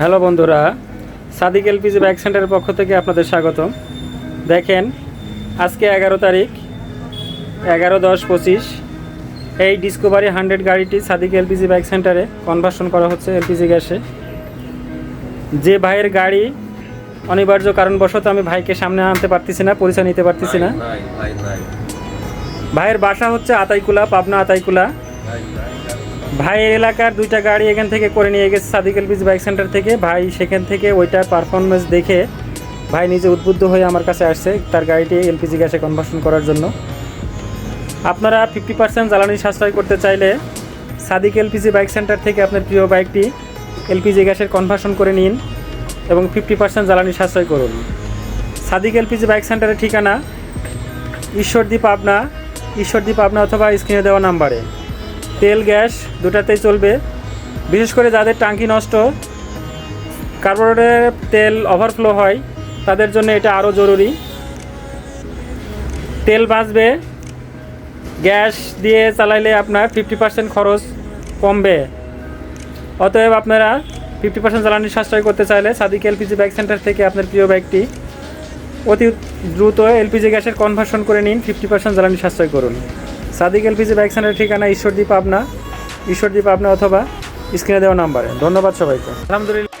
Hello বন্ধুরা Sadiq LPG back সেন্টারের পক্ষ থেকে আপনাদের স্বাগত দেখেন আজকে এগারো তারিখ এগারো দশ পঁচিশ। এই ডিসকভারি হান্ড্রেড গাড়িটি সাদিক এলপিজি ব্যাক সেন্টারে কনভার্সন করা হচ্ছে এলপিজি গ্যাসে। যে ভাইয়ের গাড়ি অনিবার্য কারণবশত আমি ভাইকে সামনে আনতে পারতেছি না পরিচয় নিতে পারতেছি না। ভাইয়ের বাসা হচ্ছে আতাইকুলা পাবনা আতাইকুলা। ভাইয়ের এলাকার দুইটা গাড়ি এখান থেকে করে নিয়ে গেছে সাদিক এলপিজি বাইক সেন্টার থেকে। ভাই, সেখান থেকে ওইটার পারফরমেন্স দেখে ভাই নিজে উদ্বুদ্ধ হয়ে আমার কাছে আসছে তার গাড়িটি এলপিজি গ্যাসে কনভার্সন করার জন্য। আপনারা ফিফটি পার্সেন্ট জ্বালানি সাশ্রয় করতে চাইলে সাদিক এলপিজি বাইক সেন্টার থেকে আপনার প্রিয় বাইকটি এলপিজি গ্যাসের কনভার্সন করে নিন এবং ফিফটি পার্সেন্ট জ্বালানি সাশ্রয় করুন। সাদিক এলপিজি বাইক সেন্টারের ঠিকানা ঈশ্বরদীপ পাবনা ঈশ্বরদীপ পাবনা অথবা স্ক্রিনে দেওয়া নাম্বারে। তেল, গ্যাস দুটাতেই চলবে। বিশেষ করে যাদের টাঙ্কি নষ্ট কার্বোরেটরের তেল ওভারফ্লো হয়, তাদের জন্য এটা আরও জরুরি। তেল বাঁচবে, গ্যাস দিয়ে চালাইলে আপনার ফিফটি পার্সেন্ট খরচ কমবে। অতএব আপনারা ফিফটি পার্সেন্ট জ্বালানি সাশ্রয় করতে চাইলে সাদিক এলপিজি ব্যাগ সেন্টার থেকে আপনার প্রিয় বাইকটি অতি দ্রুত এলপিজি গ্যাসের কনভার্সন করে নিন ফিফটি পার্সেন্ট জ্বালানি সাশ্রয় করুন। সাদিক এলপিজি বাইক সেন্টারের ঠিকানা ঈশ্বরদ্বীপ আপনা ঈশ্বরদীপ আপনা অথবা স্ক্রিনে দেওয়া নাম্বারে। ধন্যবাদ সবাইকে। আলহামদুলিল্লাহ।